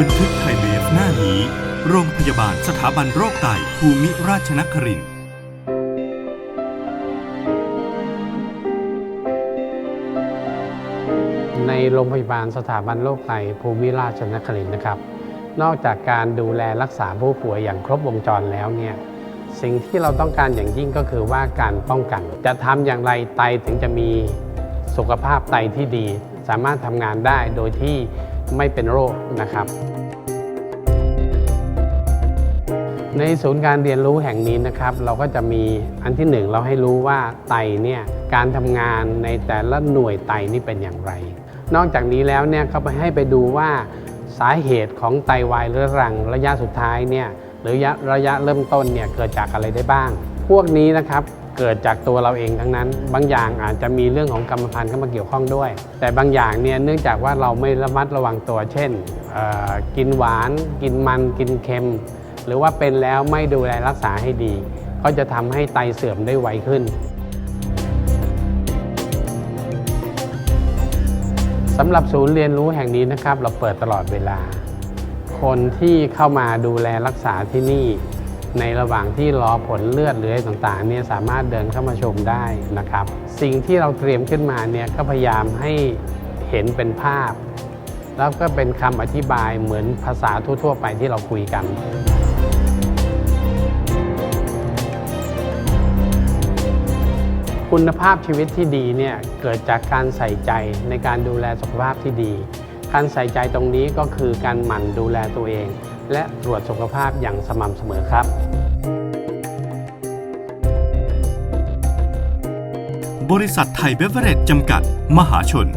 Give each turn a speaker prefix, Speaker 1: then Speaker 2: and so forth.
Speaker 1: บันทึกไทยเบฟหน้านี้ โรงพยาบาลสถาบันโรคไตภูมิราชนครินทร์
Speaker 2: ในโรงพยาบาลสถาบันโรคไตภูมิราชนครินทร์นะครับ นอกจากการดูแลรักษาผู้ป่วยอย่างครบวงจรแล้วเนี่ยสิ่งที่เราต้องการอย่างยิ่งก็คือว่าการป้องกัน จะทำอย่างไรไตถึงจะมีสุขภาพไตที่ดี สามารถทำงานได้โดยที่ ไม่เป็นโรคนะครับ ในศูนย์การเรียนรู้แห่งนี้นะครับ เราก็จะมีอันที่หนึ่งเราให้รู้ว่าไตเนี่ยการทำงานในแต่ละหน่วยไตนี่เป็นอย่างไร นอกจากนี้แล้วเนี่ยเขาไปให้ไปดูว่าสาเหตุของไตวายเรื้อรัง ระยะสุดท้ายเนี่ยหรือระยะระยะเริ่มต้นเนี่ยเกิดจากอะไรได้บ้าง พวกนี้นะครับ เกิดจากตัวเราเองทั้งนั้น บางอย่างอาจจะมีเรื่องของกรรมพันธุ์เข้ามาเกี่ยวข้องด้วย แต่บางอย่างเนี่ยเนื่องจากว่าเราไม่ระมัดระวังตัว เช่น กินหวาน กินมัน กินเค็ม หรือว่าเป็นแล้วไม่ดูแลรักษาให้ดี ก็จะทำให้ไตเสื่อมได้ไวขึ้นสำหรับศูนย์เรียนรู้แห่งนี้นะครับ เราเปิดตลอดเวลา คนที่เข้ามาดูแลรักษาที่นี่ ในระหว่างที่รอผลเลือดหรืออะไรต่างๆเนี่ยสามารถเดินเข้ามาชมได้นะครับ สิ่งที่เราเตรียมขึ้นมาเนี่ยก็พยายามให้เห็นเป็นภาพ แล้วก็เป็นคำอธิบายเหมือนภาษาทั่ว ๆ ไปที่เราคุยกันคุณภาพชีวิตที่ดีเนี่ยเกิดจากการใส่ใจในการดูแลสุขภาพที่ดี การใส่ใจตรงนี้ก็คือการหมั่นดูแลตัวเอง และตรวจสุขภาพอย่างสม่ำเสมอครับ
Speaker 1: บริษัทไทยเบเวอเรจจำกัด มหาชน